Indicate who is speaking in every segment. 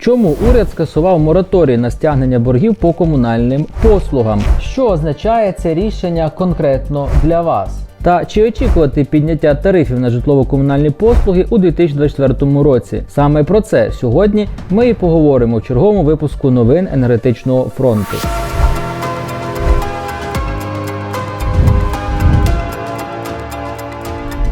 Speaker 1: Чому уряд скасував мораторій на стягнення боргів по комунальним послугам? Що означає це рішення конкретно для вас? Та чи очікувати підняття тарифів на житлово-комунальні послуги у 2024 році? Саме про це сьогодні ми і поговоримо в черговому випуску новин енергетичного фронту.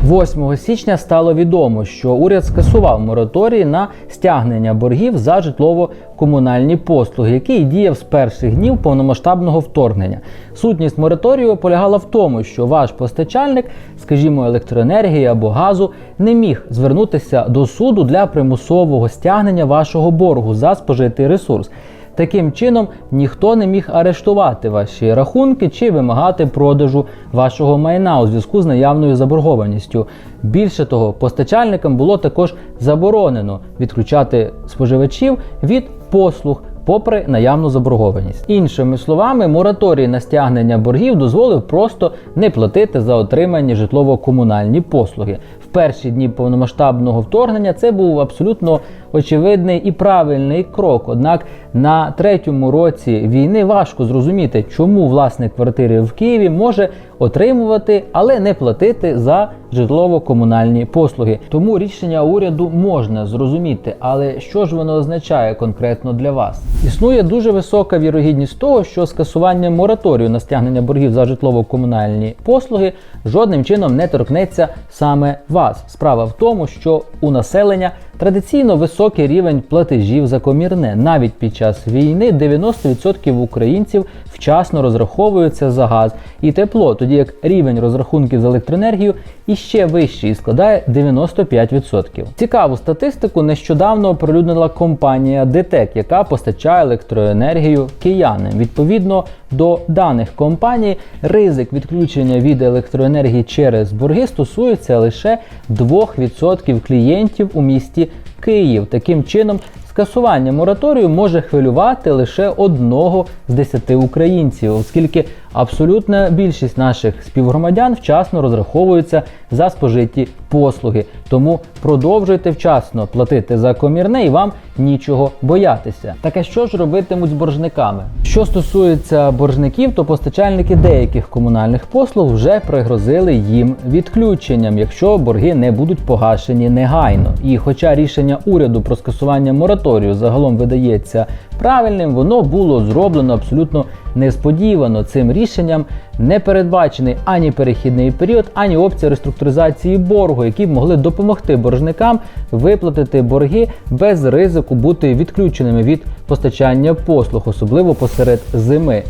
Speaker 1: 8 січня стало відомо, що уряд скасував мораторій на стягнення боргів за житлово-комунальні послуги, який діяв з перших днів повномасштабного вторгнення. Сутність мораторію полягала в тому, що ваш постачальник, скажімо, електроенергії або газу, не міг звернутися до суду для примусового стягнення вашого боргу за спожитий ресурс. Таким чином ніхто не міг арештувати ваші рахунки чи вимагати продажу вашого майна у зв'язку з наявною заборгованістю. Більше того, постачальникам було також заборонено відключати споживачів від послуг. Попри наявну заборгованість, іншими словами, мораторій на стягнення боргів дозволив просто не платити за отримані житлово-комунальні послуги. В перші дні повномасштабного вторгнення це був абсолютно очевидний і правильний крок. Однак на третьому році війни важко зрозуміти, чому власник квартири в Києві може отримувати, але не платити за житлово-комунальні послуги. Тому рішення уряду можна зрозуміти, але що ж воно означає конкретно для вас? Існує дуже висока вірогідність того, що скасування мораторію на стягнення боргів за житлово-комунальні послуги жодним чином не торкнеться саме вас. Справа в тому, що у населення Традиційно високий рівень платежів за комірне. Навіть під час війни 90% українців вчасно розраховуються за газ і тепло, тоді як рівень розрахунків за електроенергію іще вищий і складає 95%. Цікаву статистику нещодавно оприлюднила компанія ДТЕК, яка постачає електроенергію киянам. Відповідно до даних компаній ризик відключення від електроенергії через борги стосується лише 2% клієнтів у місті Київ. Таким чином, скасування мораторію може хвилювати лише одного з десяти українців, оскільки абсолютна більшість наших співгромадян вчасно розраховуються за спожиті послуги. Тому продовжуйте вчасно платити за комірне і вам нічого боятися. Так а що ж робитимуть з боржниками? Що стосується боржників, то постачальники деяких комунальних послуг вже пригрозили їм відключенням, якщо борги не будуть погашені негайно. І хоча рішення уряду про скасування мораторію загалом видається правильним, воно було зроблено абсолютно несподівано. Цим рішенням не передбачений ані перехідний період, ані опція реструктуризації боргу, які б могли допомогти боржникам виплатити борги без ризику бути відключеними від постачання послуг, особливо посеред зими.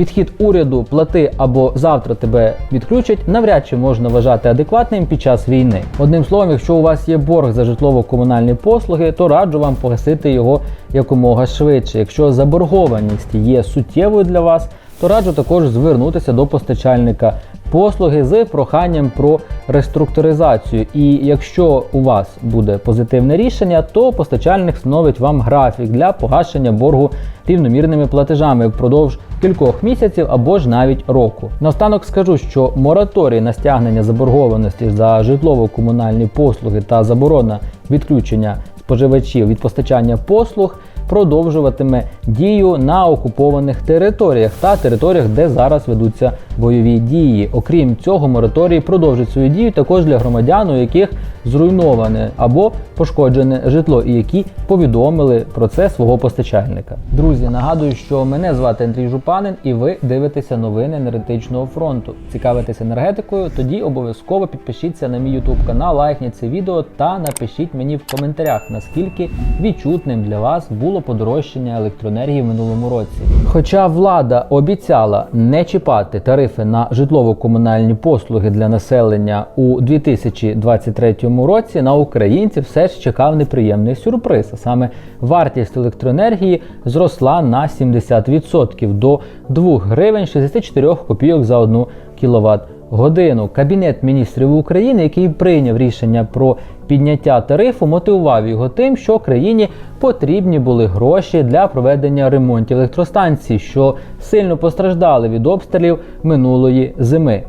Speaker 1: Підхід уряду плати або завтра тебе відключать, навряд чи можна вважати адекватним під час війни. Одним словом, якщо у вас є борг за житлово-комунальні послуги, то раджу вам погасити його якомога швидше. Якщо заборгованість є суттєвою для вас, то раджу також звернутися до постачальника послуги з проханням про реструктуризацію. І якщо у вас буде позитивне рішення, то постачальник встановить вам графік для погашення боргу рівномірними платежами впродовж кількох місяців або ж навіть року. Наостанок скажу, що мораторій на стягнення заборгованості за житлово-комунальні послуги та заборона відключення споживачів від постачання послуг продовжуватиме дію на окупованих територіях та територіях, де зараз ведуться бойові дії. Окрім цього, мораторій продовжить свою дію також для громадян, у яких зруйноване або пошкоджене житло, і які повідомили про це свого постачальника. Друзі, нагадую, що мене звати Андрій Жупанин, і ви дивитеся новини енергетичного фронту. Цікавитесь енергетикою? Тоді обов'язково підпишіться на мій YouTube канал, лайкніть це відео та напишіть мені в коментарях, наскільки відчутним для вас було подорожчання електроенергії в минулому році. Хоча влада обіцяла не чіпати тарифи на житлово-комунальні послуги для населення у 2023 році, на українців все ж чекав неприємний сюрприз. А саме вартість електроенергії зросла на 70% до 2 гривень 64 копійок за 1 кВт годину. Кабінет міністрів України, який прийняв рішення про підняття тарифу, мотивував його тим, що країні потрібні були гроші для проведення ремонтів електростанцій, що сильно постраждали від обстрілів минулої зими.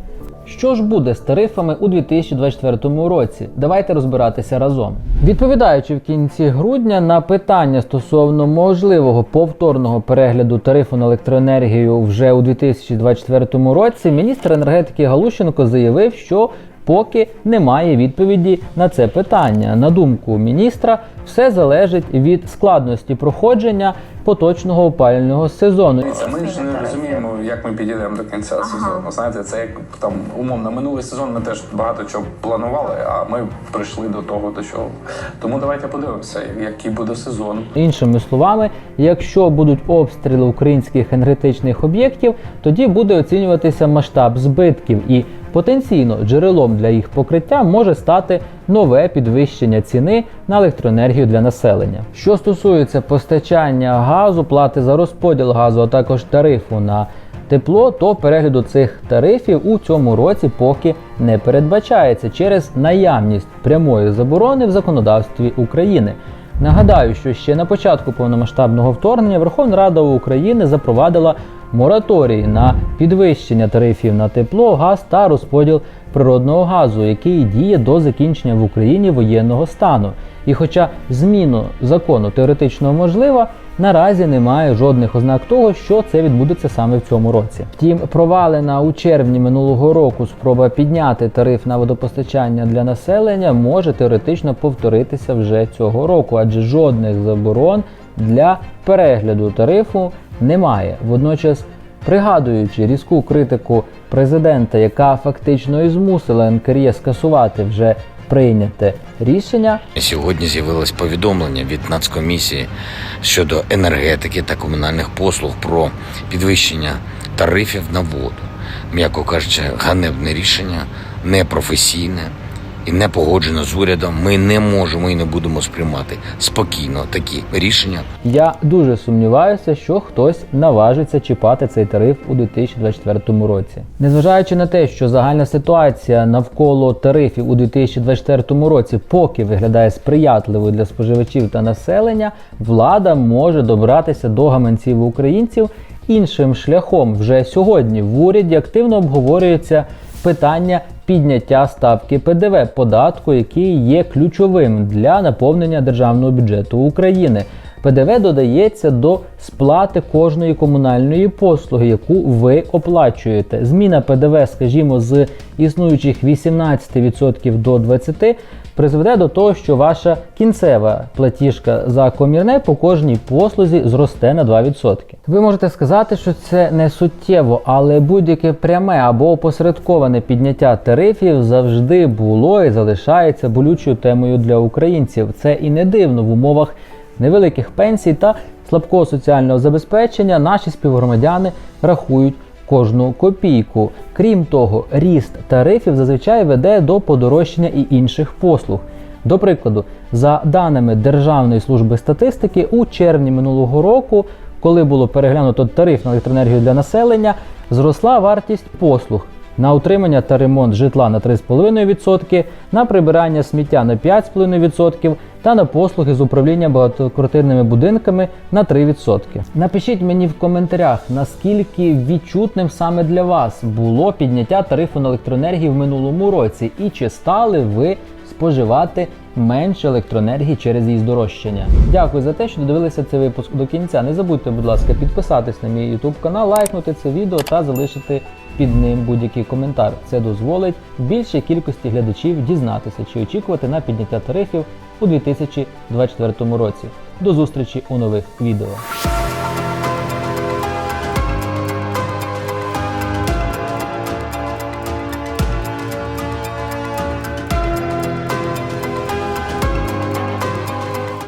Speaker 1: Що ж буде з тарифами у 2024 році? Давайте розбиратися разом. Відповідаючи в кінці грудня на питання стосовно можливого повторного перегляду тарифу на електроенергію вже у 2024 році, міністр енергетики Галущенко заявив, що поки немає відповіді на це питання. На думку міністра, все залежить від складності проходження поточного опалювального сезону.
Speaker 2: Ми ж не розуміємо, як ми підійдемо до кінця сезону. Знаєте, це як там умовно минулий сезон. Ми теж багато чого планували, а ми прийшли до того, до чого. Тому давайте подивимося, який буде сезон.
Speaker 1: Іншими словами, якщо будуть обстріли українських енергетичних об'єктів, тоді буде оцінюватися масштаб збитків і потенційно джерелом для їх покриття може стати нове підвищення ціни на електроенергію для населення. Що стосується постачання газу, плати за розподіл газу, а також тарифу на тепло, то перегляду цих тарифів у цьому році поки не передбачається через наявність прямої заборони в законодавстві України. Нагадаю, що ще на початку повномасштабного вторгнення Верховна Рада України запровадила мораторій на підвищення тарифів на тепло, газ та розподіл природного газу, який діє до закінчення в Україні воєнного стану. І хоча зміну закону теоретично можлива, наразі немає жодних ознак того, що це відбудеться саме в цьому році. Втім, провалена у червні минулого року спроба підняти тариф на водопостачання для населення може теоретично повторитися вже цього року, адже жодних заборон для перегляду тарифу немає. Водночас, пригадуючи різку критику президента, яка фактично і змусила НКРЄ скасувати вже прийняте рішення,
Speaker 3: Сьогодні з'явилось повідомлення від Нацкомісії щодо енергетики та комунальних послуг про підвищення тарифів на воду. М'яко кажучи, ганебне рішення, непрофесійне і не погоджено з урядом. Ми не можемо і не будемо сприймати спокійно такі рішення.
Speaker 1: Я дуже сумніваюся, що хтось наважиться чіпати цей тариф у 2024 році. Незважаючи на те, що загальна ситуація навколо тарифів у 2024 році поки виглядає сприятливою для споживачів та населення, влада може добратися до гаманців українців іншим шляхом. Вже сьогодні в уряді активно обговорюється питання підняття ставки ПДВ податку, який є ключовим для наповнення державного бюджету України. ПДВ додається до сплати кожної комунальної послуги, яку ви оплачуєте. Зміна ПДВ, скажімо, з існуючих 18% до 20% призведе до того, що ваша кінцева платіжка за комірне по кожній послузі зросте на 2%. Ви можете сказати, що це не суттєво, але будь-яке пряме або опосередковане підняття тарифів завжди було і залишається болючою темою для українців. Це і не дивно в умовах невеликих пенсій та слабкого соціального забезпечення наші співгромадяни рахують кожну копійку. Крім того, ріст тарифів зазвичай веде до подорожчання і інших послуг. До прикладу, за даними Державної служби статистики, у червні минулого року, коли було переглянуто тариф на електроенергію для населення, зросла вартість послуг на утримання та ремонт житла на 3,5%, на прибирання сміття на 5,5% та на послуги з управління багатоквартирними будинками на 3%. Напишіть мені в коментарях, наскільки відчутним саме для вас було підняття тарифу на електроенергію в минулому році, і чи стали ви споживати менше електроенергії через її здорожчання. Дякую за те, що додивилися цей випуск до кінця. Не забудьте, будь ласка, підписатись на мій YouTube канал, лайкнути це відео та залишити під ним будь-який коментар. Це дозволить більшій кількості глядачів дізнатися, чи очікувати на підняття тарифів у 2024 році. До зустрічі у нових відео.